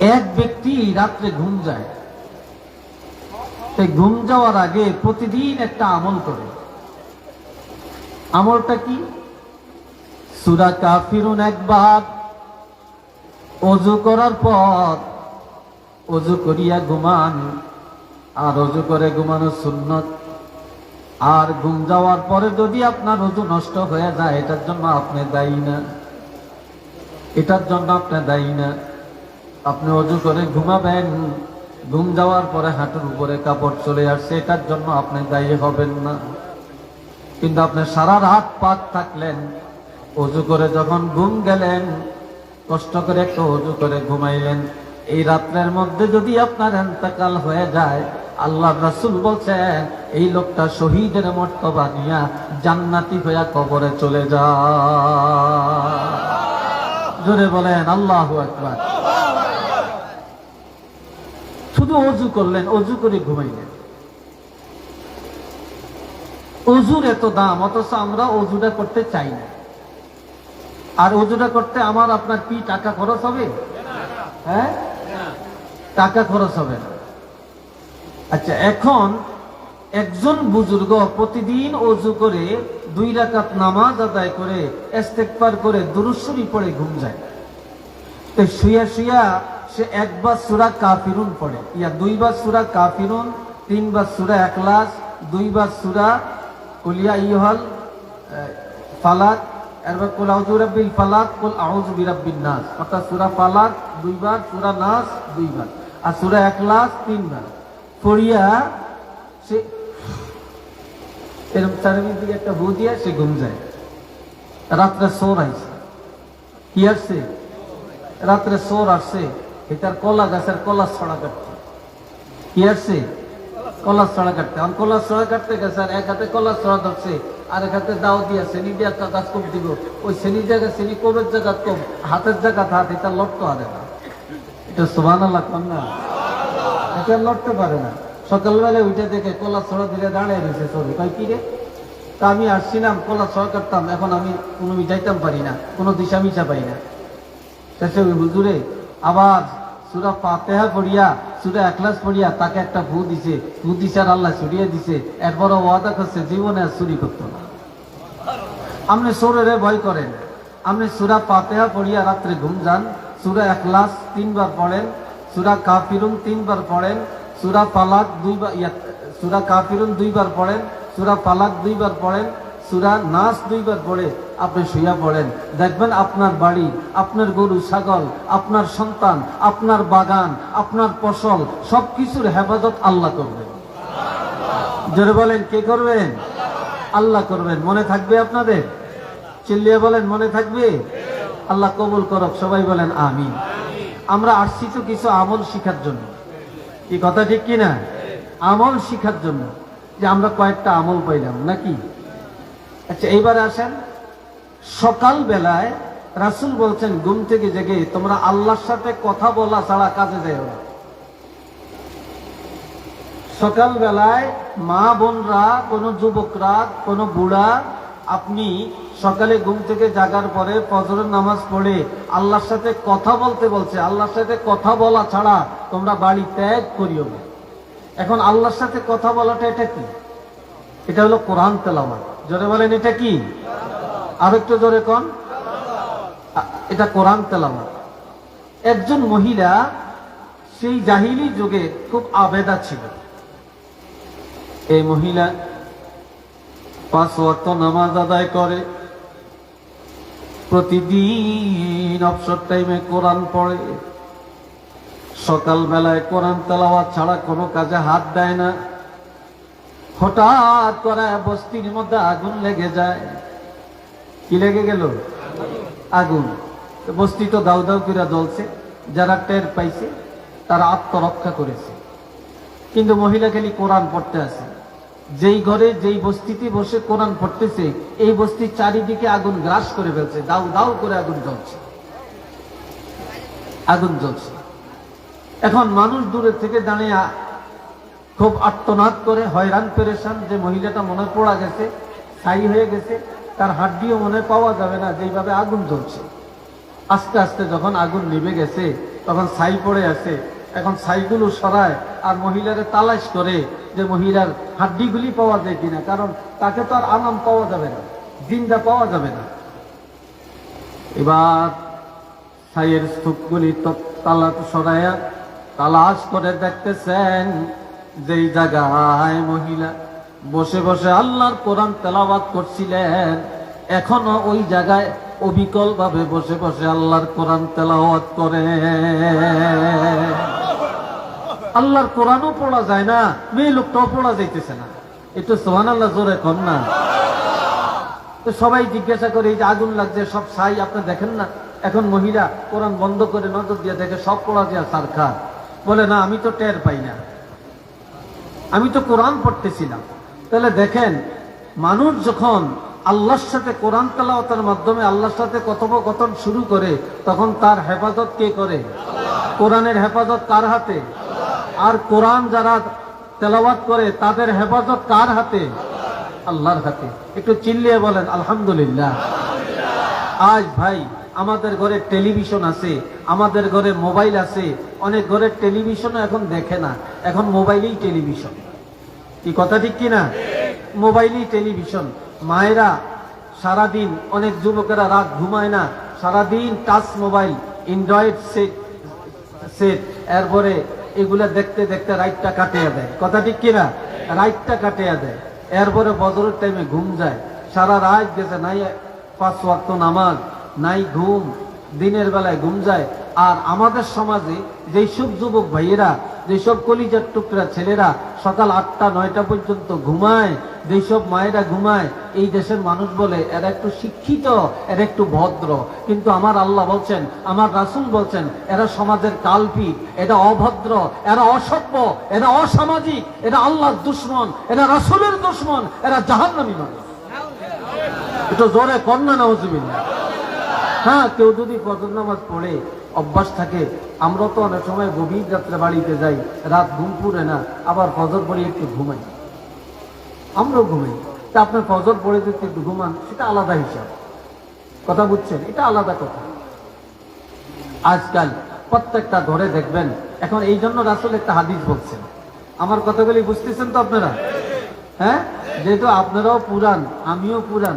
এক ব্যক্তি রাত্রে ঘুম যায়। ঘুম যাওয়ার আগে প্রতিদিন একটা আমল করে। আমলটা কি? সুরা কাফিরুন একবার অজু করার পর অজু করিয়া ঘুমান, আর অজু করে ঘুমানো সুন্নত। আর ঘুম যাওয়ার পরে যদি আপনার অজু নষ্ট হয়ে যায়, এটার জন্য আপনি দায়ী না। এটার জন্য আপনি দায়ী না। আপনি অজু করে ঘুমাবেন, ঘুম যাওয়ার পরে হাঁটুর উপরে কাপড় চলে আসছে, এটার জন্য আপনি দায়ী হবেন না। কিন্তু আপনি সারা রাত পাক থাকলেন, অজু করে যখন ঘুম গেলেন, কষ্ট করে একটু অজু করে ঘুমাইলেন। এই রাত্রের মধ্যে যদি আপনার এন্তকাল হয়ে যায়, আল্লাহ রাসুল বলছেন, এই লোকটা শহীদের মর্তবা নিয়া জান্নাতি হইয়া কবরে চলে যায় জোরে বলেন, আল্লাহ আকবার। শুধু অজু করলেন, অজু করে ঘুমাইলেন। অজুর এত দাম, অথচ আমরা অজুটা করতে চাই না। আর অজুটা করতে আমার আপনার কি টাকা খরচ হবে? হ্যাঁ? টাকা খরচ হবে না। আচ্ছা এখন একজন বুজুর্গ প্রতিদিন অজু করে দুই রাকাত নামাজ আদায় করে, ইস্তেগফার করে, দুরুশ্বরী পড়ে ঘুম যায়। শুয়া শুয়া সে একবার সুরা কাফিরুন পড়ে। ইয়া দুইবার সুরা কাফিরুন তিনবার সুরা একলাস দুইবার সুরা কুলিয়া ইহল ফালাক, এরপর কুল ফালাক, কুল আউযু বিরাব্বিন নাস। অর্থাৎ সূরা ফালাক দুইবার সূরা নাস দুইবার আর সূরা ইখলাস তিনবার পড়িয়া সে এরকম চারিদিক দিকে একটা ভূ দিয়া সে ঘুম যায়। রাত্রে সোর আইছে। কি আসছে? রাত্রে সোর আসছে। এটার কলা গাছের কলা ছড়া কাটছে কি আসছে? কলা ছড়া কাটতে। আর কলা ছড়া কাটতে গেছে আর এক হাতে কলা ছড়া ধরছে আর এক হাতে দাও দিয়া শ্রেণি দিয়ে একটা গাছ কম দিব। ওই শ্রেণির জায়গায় শ্রেণি কোবের জায়গা কম, হাতের জায়গা হাত এটা লড়তে পারে না। এটা সোভান আল্লাহ না? এটা লড়তে পারে না। সকালবেলা উঠে দেখে কলা ছড়া দিলে দাঁড়িয়ে রয়েছে ছবি কয়, কি রে? তা আমি আসছিলাম, কলা ছড়া কাটতাম। এখন আমি কোনো যাইতাম পারি না, কোনো দিশা মিশা পাই না। শেষে হুজুরে আবার সুরা ফাতেহা পড়িয়া, সুরা একলাস পড়িয়া তাকে একটা ভূ দিছে। ভূ দিছে আর আল্লাহ ছড়িয়ে দিছে। এরপরও ওয়াদা করছে, জীবনে আর চুরি করতো না। আপনি সোরেরে ভয় করেন। আপনি সুরা ফাতেহা পড়িয়া রাত্রে ঘুম যান, সুরা একলাস তিনবার পড়েন, সুরা কাফিরুন তিনবার পড়েন, সুরা পালাক দুইবার সুরা কাফিরুন দুইবার পড়েন, সুরা পালাক দুইবার পড়েন, সুরা নাস দুইবার পড়ে। আপনি শুয়া পড়েন। দেখবেন আপনার বাড়ি, আপনার গরু, ছাগল, আপনার সন্তান, আপনার বাগান, আপনার ফসল সব কিছুর হেফাজত আল্লাহ করবেন। জোরে বলেন, কে করবেন? আল্লাহ করবেন। মনে থাকবে আপনাদের? চিল্লিয়ে বলেন, মনে থাকবে? আল্লাহ কবুল করক, সবাই বলেন আমি আমরা আসছি তো কিছু আমল শিখার জন্য। কি কথা ঠিক কি না আমল শিখার জন্য। যে আমরা কয়েকটা আমল পাইলাম, নাকি? আচ্ছা এইবারে আসেন। সকাল বেলায় রাসুল বলছেন, ঘুম থেকে জেগে তোমরা আল্লাহর সাথে কথা বলা ছাড়া কাজে যাও না। সকাল বেলায় মা বোনরা, কোনো যুবকরা, কোনো বুড়া, আপনি সকালে ঘুম থেকে জাগার পরে ফজরের নামাজ পড়ে আল্লাহর সাথে কথা বলতে বলছে, আল্লাহর সাথে কথা বলা ছাড়া তোমরা বাড়ি ত্যাগ করিও না। এখন আল্লাহর সাথে কথা বলাটা এটা কি? এটা হলো কোরআন তেলাওয়াত। জোরে বলেন, এটা কি? আর একটু জোরে কন? এটা কোরআন তেলাওয়াত। একজন মহিলা সেই জাহিলি যুগে খুব আবেদা ছিল। এই মহিলা পাঁচ ওয়াক্ত নামাজ আদায় করে। প্রতিদিন অবসর টাইমে কোরআন পড়ে। সকাল বেলায় কোরআন তেলাওয়াত ছাড়া কোনো কাজে হাত দেয় না। হঠাৎ করে বস্তির মধ্যে আগুন লেগে যায়। কি লেগে গেল? আগুন। বস্তি তো দাউ দাউ করে জ্বলছে, যারা টের পাইছে, তারা আত্মরক্ষা করেছে। কিন্তু মহিলা খালি কোরআন পড়তে আছে। যেই ঘরে, যেই বস্তিতে বসে কোরআন পড়তেছে, এই বস্তির চারিদিকে আগুন গ্রাস করে ফেলছে, দাউ দাউ করে আগুন জ্বলছে। আগুন জ্বলছে। এখন মানুষ দূরে থেকে দাঁড়িয়ে খুব আত্মনাদ করে, হয়রান, পেরেশান যে মহিলাটা মনে পড়া গেছে, ছাই হয়ে গেছে তার হাড্ডিও মনে পাওয়া যাবে না, যেইভাবে আগুন জ্বলছে আস্তে আস্তে যখন আগুন নিভে গেছে, তখন ছাই পড়ে আছে। এখন ছাইগুলো সরায় আর মহিলারে তালাশ করে যে মহিলার হাড্ডিগুলি পাওয়া যায় কিনা, কারণ তাকে তো আর আনাম পাওয়া যাবে না, জিন্দা পাওয়া যাবে না। এবার ছাইয়ের স্তূপগুলি তালা সরাইয়া তালাশ করে দেখতেছেন, যেই জায়গায় মহিলা বসে বসে আল্লাহর কোরআন তেলাওয়াত করছিলেন। এখনও ওই জায়গায় অবিকল ভাবে বসে বসে আল্লাহর কোরআন তেলাওয়াত করে। আল্লাহর কোরআনও পড়া যায় না, মেয়ে লোকটাও পড়া যাইতেছে না। একটু সোহান আল্লাহ জোরে কর না। তো সবাই জিজ্ঞাসা করে, এই যে আগুন লাগছে, সব ছাই, আপনি দেখেন না? এখন মহিলা কোরআন বন্ধ করে নজর দিয়ে দেখে, সব পড়া যায় সারখা। বলে, না, আমি তো টের পাই না। আমি তো কোরআন পড়তেছিলাম। তাহলে দেখেন, মানুষ যখন আল্লাহর সাথে কোরআন তেলাওয়াতের মাধ্যমে আল্লাহর সাথে কথোপকথন শুরু করে, তখন তার হেফাজত কে করে? কোরআনের হেফাজত কার হাতে? আর কোরআন যারা তেলাওয়াত করে, তাদের হেফাজত কার হাতে? আল্লাহর হাতে। একটু চিল্লিয়ে বলেন, আলহামদুলিল্লাহ। আজ ভাই, আমাদের ঘরে টেলিভিশন আছে, আমাদের ঘরে মোবাইল আছে, অনেক ঘরের টেলিভিশনও এখন দেখে না, এখন মোবাইলেই টেলিভিশন। কি কথা ঠিক কিনা? মোবাইলই টেলিভিশন। মায়েরা সারাদিন, অনেক যুবকেরা রাত ঘুমায় না, সারাদিন touch mobile Android set set এরপরে এগুলা দেখতে দেখতে রাইটটা কাটিয়ে দেয়। কথা ঠিক কিনা? রাইটটা কাটিয়ে দেয়। এরপরে বদরের টাইমে ঘুম যায়। সারা রাত গেছে, নাই পাঁচ ওয়াক্ত নামাজ, নাই ঘুম, দিনের বেলায় ঘুম যায়। আর আমাদের সমাজে যেই সব যুবক ভাইয়েরা যেসব কলিজার টুকরা ছেলেরা সকাল আটটা, নয়টা পর্যন্ত ঘুমায়, যেসব মায়েরা ঘুমায়, এই দেশের মানুষ বলে, এরা একটু শিক্ষিত, এরা একটু ভদ্র। কিন্তু আমার আল্লাহ বলছেন, আমার রাসুল বলছেন, এরা সমাজের কালপি এটা অভদ্র, এরা অসভ্য, এরা অসামাজিক, এরা আল্লাহর দুশ্মন, এরা রাসুলের দুশ্মন, এরা জাহান্নামী মানুষ। একটু জোরে কন্যা নজুবিল্লা হ্যাঁ কেউ যদি ফজর নামাজ পড়ে, অভ্যাস থাকে আমরা তো অনেক সময় গভীর রাত্রে বাড়িতে যাই, রাত ঘুম পুরে না, আবার ফজর পড়ে একটু ঘুমাই। আমরাও ঘুমাই, তা আপনার ফজর পড়ে যদি একটু ঘুমান, সেটা আলাদা হিসাব। কথা বুঝছেন? এটা আলাদা কথা। আজকাল প্রত্যেকটা ঘরে দেখবেন, এখন এই জন্য রাসুল একটা হাদিস বলছেন। আমার কথাগুলি বুঝতেছেন তো আপনারা? হ্যাঁ? যেহেতু আপনারাও পুরান আমিও পুরান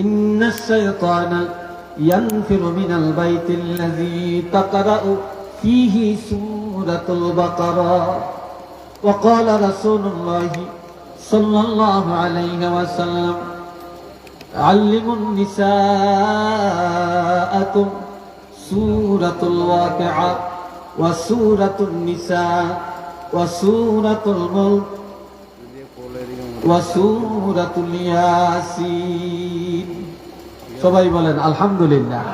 إن الشيطان ينفر من البيت الذي تقرأ فيه سورة البقرة. وقال رسول الله صلى الله عليه وسلم علموا النساءكم سورة الواقعة وسورة النساء وسورة الملك সবাই বলেন, আলহামদুলিল্লাহ।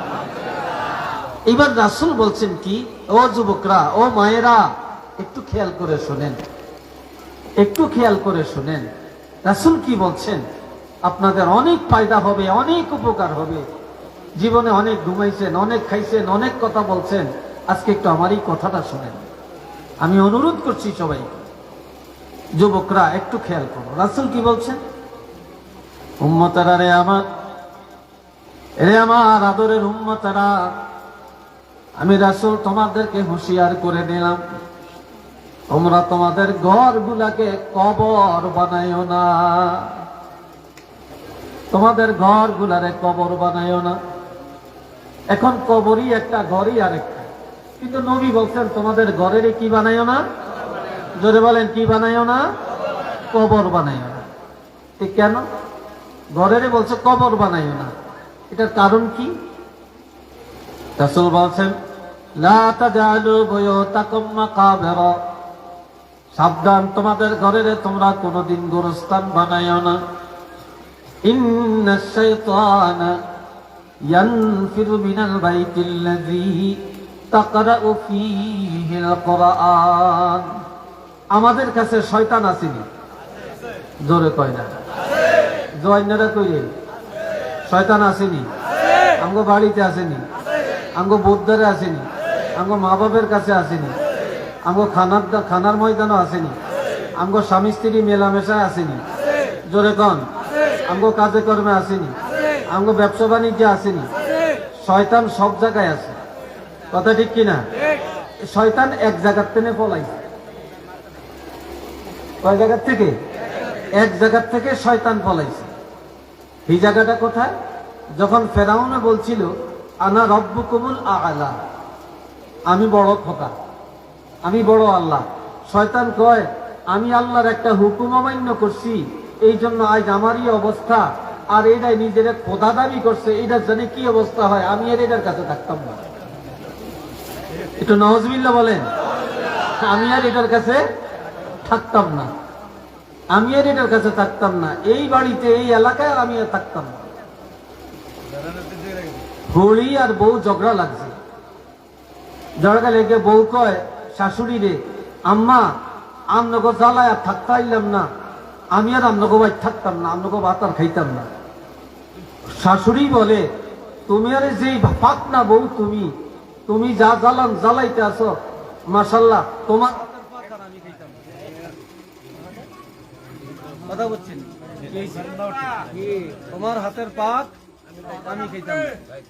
এবার রাসুল বলছেন কি, ও যুবকরা, ও মায়েরা, একটু খেয়াল করে শোনেন। একটু খেয়াল করে শোনেন। রাসুল কি বলছেন? আপনাদের অনেক ফায়দা হবে, অনেক উপকার হবে। জীবনে অনেক ঘুমাইছেন, অনেক খাইছেন, অনেক কথা বলছেন। আজকে একটু আমার এই কথাটা শোনেন। আমি অনুরোধ করছি সবাই যুবকরা, একটু খেয়াল করো। রাসুল কি বলছেন? উম্মতারা রে আমার রে আমার আদরের উম্মতারা, আমি রাসুল তোমাদেরকে হুঁশিয়ার করে দিলাম তোমরা তোমাদের ঘর গুলাকে কবর বানাইও না। তোমাদের ঘর গুলারে কবর বানাইও না। এখন কবরই একটা ঘরই আরেকটা। কিন্তু নবী বলছেন, তোমাদের ঘরের কি বানাইও না? জোরে বলেন, কি বানাইও না? কবর বানাইও না। ঠিক কেন? ঘরের বলছে কবর বানাইও না। এটার কারণ কি? রাসূল বলছেন সাবধান, তোমাদের ঘরের তোমরা কোনোদিন গোরস্থান বানাইও না। বাইতিল্লাযী তাকরাউ ফীহিল কুরআন। আমাদের কাছে শয়তান আসেনি। জোরে কয় না। জয়নারা কইরে শয়তান আসেনি। আমগো বাড়িতে আসেনি। আমগো বোদ্ধারে আসেনি। আমগো মা বাপের কাছে আসেনি। আমগো খানার খানার ময়দানও আসেনি। আমগো স্বামী স্ত্রী মেলামেশায় আসেনি। জোরে কন। আমগো কাজে কর্মে আসেনি। আমগো ব্যবসা বাণিজ্যে আসেনি। শয়তান সব জায়গায় আছে। কথা ঠিক কিনা? শয়তান এক জায়গার থেকে পলাইছে। কয় জায়গার থেকে? এক জায়গার থেকে শয়তান পলাইছে। এই জায়গাটা কোথায়? যখন ফেরাউনে বলছিল, আনা রব্বু কবুল আলা আমি বড় খোকা, আমি বড় আল্লাহ। শয়তান কয়, আমি আল্লাহর একটা হুকুম অমান্য করছি, এই জন্য আজ আমারই অবস্থা, আর এটাই নিজের খোদা দাবি করছে এটা জানে কি অবস্থা হয়? আমি আর এটার কাছে থাকতাম না। একটু নওয়াজবিল্লা বলেন, আমি আর এটার কাছে থাকতাম না। আমি আর এটার কাছে থাকতাম না। এই বাড়িতে, এই এলাকায় আমি আর থাকতাম না। হলি আর বউ ঝগড়া লাগছে। ঝগড়া লেগে বউ কয়, শাশুড়ি রে, আম্মা আমনগো জ্বালায় আর থাকতে আইলাম না। আমি আর আমনগো ভাই থাকতাম না আমনগো ভাত আর খাইতাম না। শাশুড়ি বলে, তুমি আরে যেই পাক না বউ, তুমি তুমি যা জ্বালান জ্বালাইতে আসো মাসাল্লাহ তোমার কথা বলছেন? তোমার হাতের পাক? আমি খেতাম।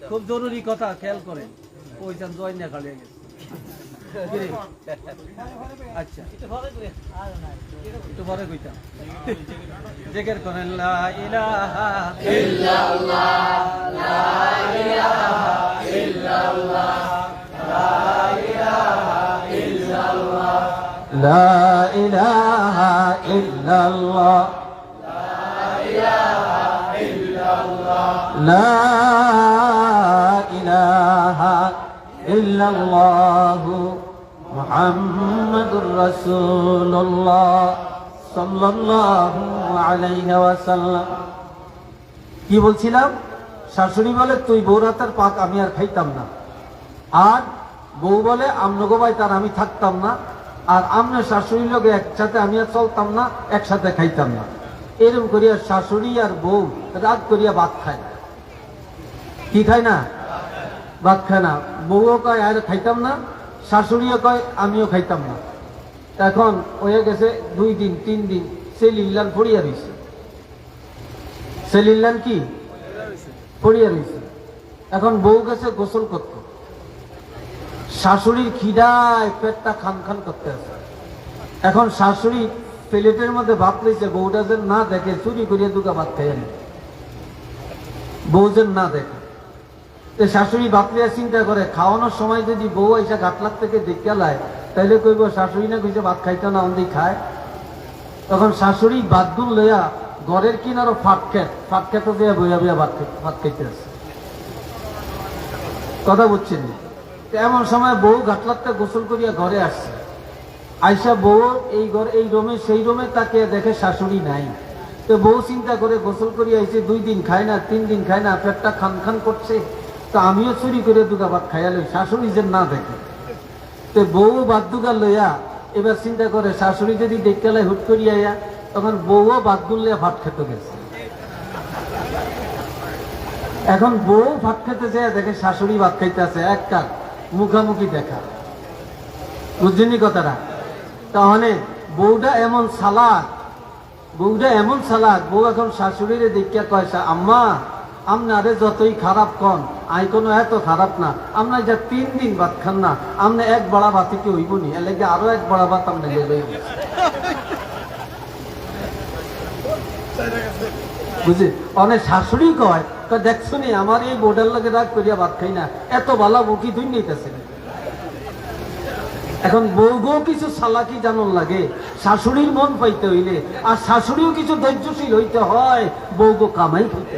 খুব জরুরি কথা, খেয়াল করেন। কইতাম জয় না খালি আচ্ছা। করেন, লা إلا الله لا إله إلا الله محمد رسول الله صلى الله عليه وسلم কি বলছিলাম শাশুড়ি বলে তুই বউ রাতের পাক আমি আর খাইতাম না আর বউ বলে আমনগো ভাই তার আমি থাকতাম না আর আমরা শাশুড়ির লোক একসাথে আমি আর চলতাম না, একসাথে খাইতাম না। এরকম করিয়া শাশুড়ি আর বউ রাত করিয়া ভাত খায়। কি খায় না? ভাত খায় না। বউও কয়, আর খাইতাম না। শাশুড়িও কয়, আমিও খাইতাম না। এখন হয়ে গেছে দুই দিন, তিন দিন সে লিল্লান পড়িয়া সে লিল্লান কি? পড়িয়া রয়েছে এখন বউ গেছে গোসল করতে। শাশুড়ির খিদায় পেটটা খান খান করতে আছে। এখন শাশুড়ি প্লেটের মধ্যে ভাত লইছে, বউটা যেন না দেখে, চুরি করিয়া দুকা ভাত খেয়ে নেয়। বউ যেন না দেখে। তো শাশুড়ি ভাত লিয়া চিন্তা করে, খাওয়ানোর সময় যদি বউ এসে গাটলার থেকে দেখে লায়, তাইলে কইব, শাশুড়ি না কইছে ভাত খাইতো না, অন্দি খায়? তখন শাশুড়ি বাদগুল লইয়া ঘরের কিনারও ফাট খেত ফাট খেতে দিয়ে বইয়া বইয়া ভাত ভাত খাইতে আছে। কথা বুঝছেন তো এমন সময় বউ ঘাটলাতে গোসল করিয়া ঘরে আসছে। আইসা বউ, এই ঘর, এই রোমে, সেই রোমে তাকে দেখে শাশুড়ি নাই। তো বউ চিন্তা করে গোসল করিয়া আইসে দুই দিন খায় না, তিন দিন খায় না, পেটটা খান খান করছে। তো আমিও চুরি করে দুগা ভাত খাইয়া লই, শাশুড়ি যে না দেখে। তো বউ বাদ দুগা লইয়া এবার চিন্তা করে, শাশুড়ি যদি দেখতে হুট করিয়া তখন বউও বাদ দুলিয়া ভাত খেতে গেছে। এখন বউ ভাত খেতে যায়, দেখে শাশুড়ি ভাত খাইতে আছে এক কাক মুখামুখি দেখা। বুঝছেনি কথাটা? তাহলে বউটা এমন সালাদ, বউটা এমন সালাদ, বউ এখন শাশুড়িরে দেখিয়া কয় "শা- আম্মা আপনারে যতই খারাপ কন, আই কোনো এত খারাপ না। আমরা যা তিন দিন ভাত খান না আপনি এক বড়া ভাতে কি হইব নি এর আরও এক বড়া ভাত আপনি বুঝলি? অনেক শাশুড়ি কয় কয় দেখছ নি আমার এই বোর্ডের লাগে রাগ করিয়া ভাত খাই না, এত বালা বকি তুই নিতেছে? এখন বউগো কিছু সালাকি জানন লাগে, শাশুড়ির মন পাইতে হইলে, আর শাশুড়িও কিছু ধৈর্যশীল হইতে হয়, বউগো কামাই হয়।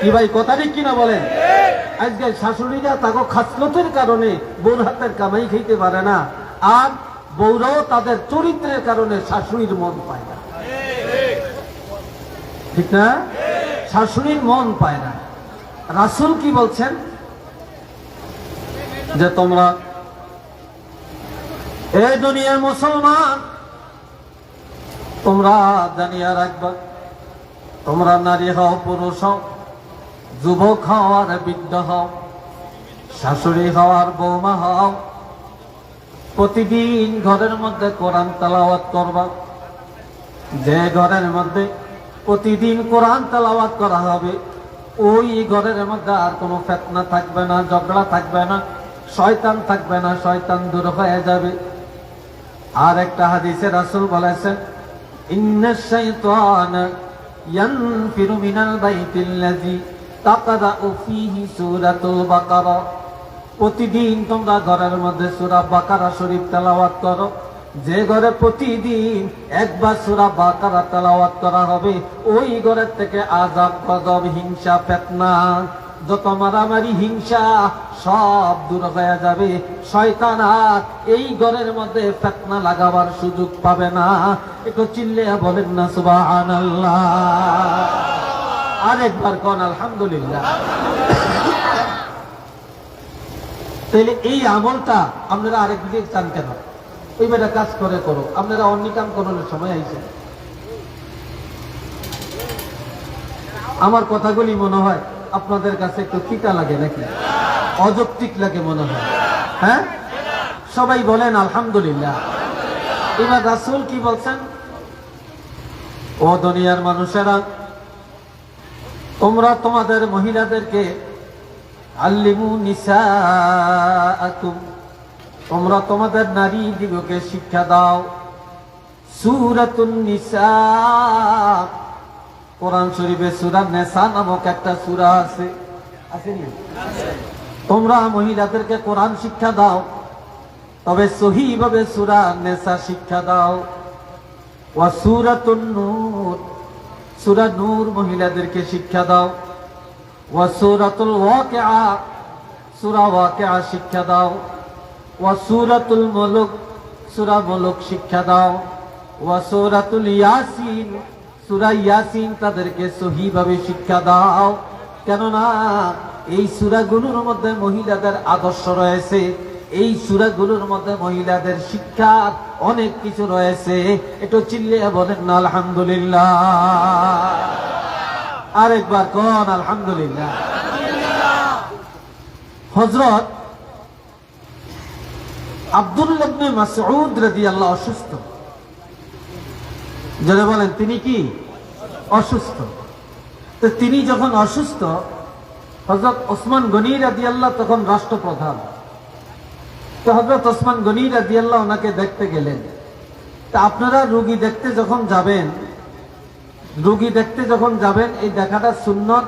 কি ভাই, কথা ঠিক কিনা বলেন? আজকে শাশুড়িরা তাকে খাসলতের কারণে বউর হাতের কামাই খাইতে পারে না, আর বউরাও তাদের চরিত্রের কারণে শাশুড়ির মন পায় ঠিক না? শাশুড়ির মন পায় না। রাসুল কি বলছেন? যে তোমরা এই দুনিয়ার মুসলমান, তোমরা জানিয়া রাখবা, তোমরা নারী হও, পুরুষ হও, যুবক হও আর বৃদ্ধ হও, শাশুড়ি হওয়ার বৌমা হও, প্রতিদিন ঘরের মধ্যে কোরআন তালাওয়াত করবা, যে ঘরের মধ্যে প্রতিদিন কোরআন তালাওয়াত করা হবে। ওই ঘরের মধ্যে আর কোনো ফেতনা থাকবে না, ঝগড়া থাকবে না, শয়তান থাকবে না, শয়তান দূর হয়ে যাবে। আর একটা হাদিসে রাসূল বলেছেন বাকারা। প্রতিদিন তোমরা ঘরের মধ্যে সূরা বাকারা শরীফ তেলাওয়াত করো। যে ঘরে প্রতিদিন একবার সূরা বাকারা তেলাওয়াত করা হবে, ওই ঘরের থেকে আযাব, গজব, হিংসা, ফিতনা, যত মারামারি, হিংসা সব দূর হয়ে যাবে। শয়তান এই ঘরের মধ্যে ফেতনা লাগাবার সুযোগ পাবে না। একটু চিল্লে বলেন না, সুবহানাল্লাহ। আরেকবার কোন, আলহামদুলিল্লাহ। তাহলে এই আমলটা আপনারা আরেক দিকে চান কেন? ওই বেটা কাজ করে করো আপনারা অন্য কাম করানোর সময় আইছেন। আমার কথাগুলি মনে হয় আপনাদের কাছে একটু তিতা লাগে নাকি? অযৌক্তিক লাগে মনে হয়। হ্যাঁ? সবাই বলেন, আলহামদুলিল্লাহ। এবার রাসূল কি বলছেন? ও দুনিয়ার মানুষেরা, তোমরা তোমাদের মহিলাদেরকে আল্লিমু নিসাআকুম। তোমরা তোমাদের নারী দিগকে শিক্ষা দাও। কোরআন সূরা নেসা নামক একটা সূরা আছে। তোমরা মহিলাদেরকে শিক্ষা দাও, তবে সূরা নেসা শিক্ষা দাও। নূর। সূরা মহিলাদেরকে শিক্ষা দাও। ওয়া সূরাতুল সূরা শিক্ষা দাও। ওয়া সূরাতুল মুলক, সূরা মুলক শিক্ষা দাও। ওয়া সূরাতুল ইয়াসিন, সূরা ইয়াসিন তাদেরকে সহিভাবে শিক্ষা দাও। কেননা এই সূরাগুলোর মধ্যে মহিলাদের আদর্শ রয়েছে। এই সূরাগুলোর মধ্যে মহিলাদের শিক্ষার অনেক কিছু রয়েছে। একটু চিল্লিয়ে বলেন না, আলহামদুলিল্লাহ। আরেকবার কোন, আলহামদুলিল্লাহ। হজরত রাদিয়াল্লাহু অসুস্থ। বলেন, তিনি কি? অসুস্থ। তো তিনি যখন অসুস্থ হজরত ওসমান গনি রাদিয়াল্লাহ, তখন রাষ্ট্রপ্রধান। তো হজরত ওসমান গনি রাদিয়াল্লাহ ওনাকে দেখতে গেলেন। তা আপনারা রুগী দেখতে যখন যাবেন, রুগী দেখতে যখন যাবেন, এই দেখাটা সুন্নত।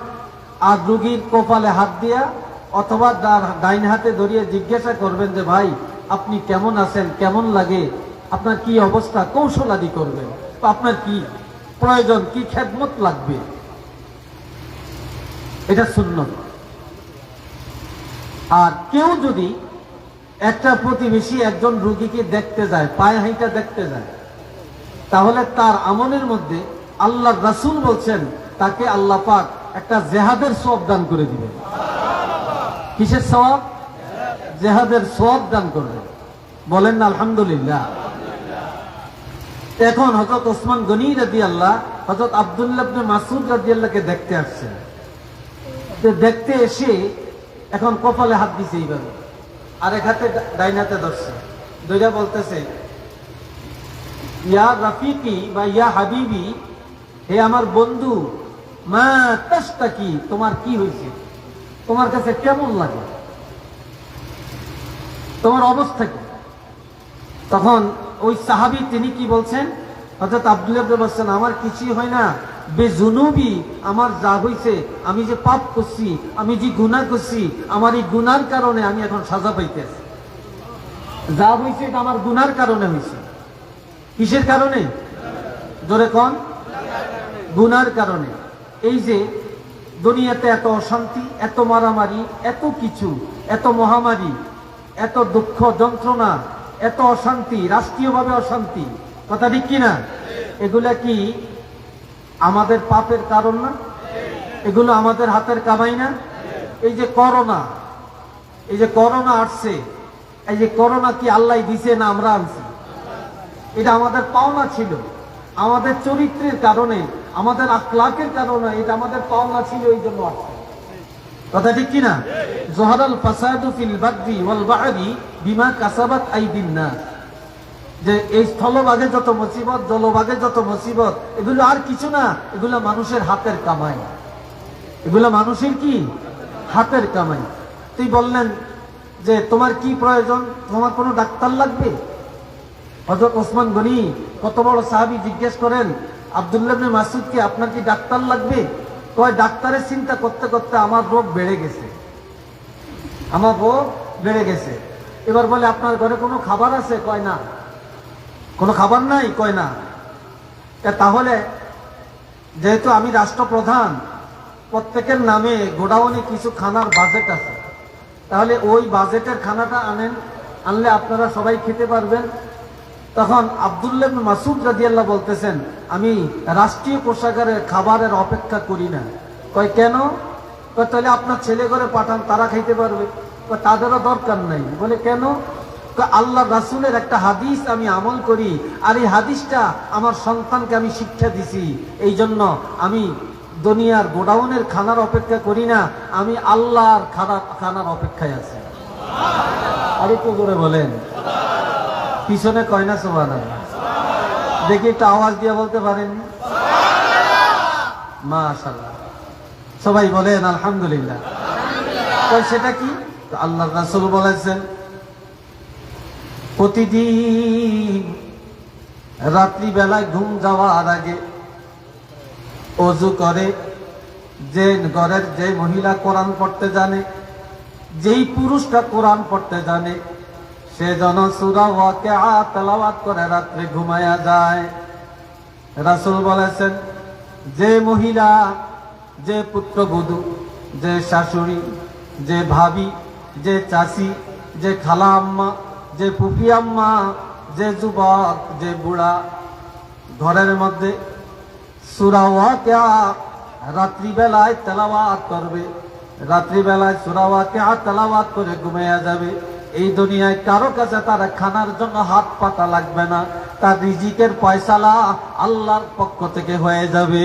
আর রুগীর কপালে হাত দিয়া অথবা ডাইন হাতে ধরিয়ে জিজ্ঞাসা করবেন যে, ভাই আপনি কেমন আছেন, কেমন লাগে, আপনার কি অবস্থা, কৌশলাদি করবেন আপনার কি প্রয়োজন, কি খেদমত লাগবে? এটা সুন্নত। আর কেউ যদি একটা প্রতিবেশী একজন রুগীকে দেখতে যায়, পায়ে হাইটা দেখতে যায়, তাহলে তার আমলের মধ্যে আল্লাহ রাসুল বলছেন, তাকে আল্লাহ পাক একটা জেহাদের সব দান করে দিবেন। কিসের সওয়াব? জেহাদের সব দান করবে। বলেন না, আলহামদুলিল্লাহ। এখন হযরত ওসমান গনি রাদিয়াল্লাহ, হযরত আব্দুল্লাহ ইবনে মাসউদ রাদিয়াল্লাহকে দেখতে আসছেন। তো দেখতে এসে এখন কপালে হাত দিছে এইভাবে। আর এক হাতে ডা- ডাইন হাতে ধরছে। দুইটা বলতেছে, ইয়া রাফিকি বা ইয়া হাবিবি, হে আমার বন্ধু, মা তাস্তা কি তোমার কি হয়েছে? তোমার কাছে কেমন লাগে? তোমার অবস্থা কি? তখন ওই সাহাবি তিনি কি বলছেন? হজরত আব্দুল্লাহ বলছেন, আমার কিছুই হয় না। বেজুনুবি আমার যা হয়েছে আমি যে পাপ করছি, আমি যে গুনাহ করছি, আমার এই গুনার কারণে আমি এখন সাজা পাইতেছি। যা হয়েছে এটা আমার গুনার কারণে হয়েছে কিসের কারণে? জোরে কন। গুনার কারণে। এই যে দুনিয়াতে এত অশান্তি, এত মারামারি, এত কিছু, এত মহামারী এত দুঃখ, যন্ত্রণা, এত অশান্তি, রাষ্ট্রীয়ভাবে অশান্তি, কথা ঠিক কিনা? এগুলা কি আমাদের পাপের কারণ না? এগুলো আমাদের হাতের কামাই না? এই যে করোনা, এই যে করোনা আসছে, এই যে করোনা কি আল্লাহ দিছে না আমরা আনছি? এটা আমাদের পাওনা ছিল। আমাদের চরিত্রের কারণে, আমাদের আখলাকের কারণে এটা আমাদের পাওনা ছিল, এই জন্য আসছে। কথা ঠিক কিনা? জোহারাল ফাসাদু ফিল বাদরি ওয়াল বাহরি বিমা কাসাবাত আইদিন নাস যে এই স্থলভাগে যত মুসিবত, জলভাগে যত মুসিবত, এগুলো আর কিছু না, এগুলো মানুষের হাতের কামাই। এগুলো মানুষের কি? হাতের কামাই। তুই বললেন যে তোমার কি প্রয়োজন? তোমার কোনো ডাক্তার লাগবে? হজরত ওসমান গনি কত বড় সাহাবি জিজ্ঞেস করেন, আবদুল্লাহ মাসুদকে আপনার কি ডাক্তার লাগবে? কয়, ডাক্তারের চিন্তা করতে করতে আমার রোগ বেড়ে গেছে। আমার রোগ বেড়ে গেছে। এবার বলে, আপনার ঘরে কোনো খাবার আছে? কয়, না। কোনো খাবার নাই? কয়, না। তাহলে যেহেতু আমি রাষ্ট্রপ্রধান, প্রত্যেকের নামে গোডাউনে কিছু খানার বাজেট আছে। তাহলে ওই বাজেটের খানাটা আনেন, আনলে আপনারা সবাই খেতে পারবেন। তখন আবদুল্লাহ মাসুদ রাদিয়াল্লাহ বলতেছেন, আমি রাষ্ট্রীয় কোষাগারের খাবারের অপেক্ষা করি না। কয়, কেন? কয়, তাহলে আপনার ছেলে ঘরে পাঠান, তারা খাইতে পারবে। তাদেরও দরকার নাই। বলে, কেন? আল্লাহ রাসুলের একটা হাদিস আমি আমল করি, আর এই হাদিসটা আমার সন্তানকে আমি শিক্ষা দিছি। এই জন্য আমি দুনিয়ার গোডাউনের খানার অপেক্ষা করি না, আমি আল্লাহর খানা খানার অপেক্ষায় আছি। আর একটু করে বলেন। পিছনে কয় না সোমান দেখি একটু আওয়াজ দিয়ে বলতে পারেন। মাশাল্লাহ সবাই বলেন, আলহামদুলিল্লাহ। সেটা কি? আল্লাহ রাসূল বলেছেন, প্রতিদিন রাত্রি বেলায় ঘুম যাওয়ার আগে অজু করে। যে ঘরের যে মহিলা কোরআন পড়তে জানে, যেই পুরুষটা কোরআন পড়তে জানে সে যেন সুরা ওয়াকে তেলাওয়াত করে রাত্রে ঘুমায়া যায়। রাসূল বলেছেন, যে মহিলা, যে পুত্র পুত্রবধূ যে শাশুড়ি, যে ভাবি, যে চাষি যে খালা আম্মা, যে পুপি আম্মা, যে যুবক, যে বুড়া, ঘরের মধ্যে সুরা ওয়াকিয়া রাত্রিবেলায় তেলাওয়াত করবে। রাত্রিবেলায় সুরা ওয়াকিয়া তেলাওয়াত করে ঘুমাইয়া যাবে। এই দুনিয়ায় কারও কাছে তারা খানার জন্য হাত পাতা লাগবে না। তার রিজিকের পয়সালা আল্লাহর পক্ষ থেকে হয়ে যাবে।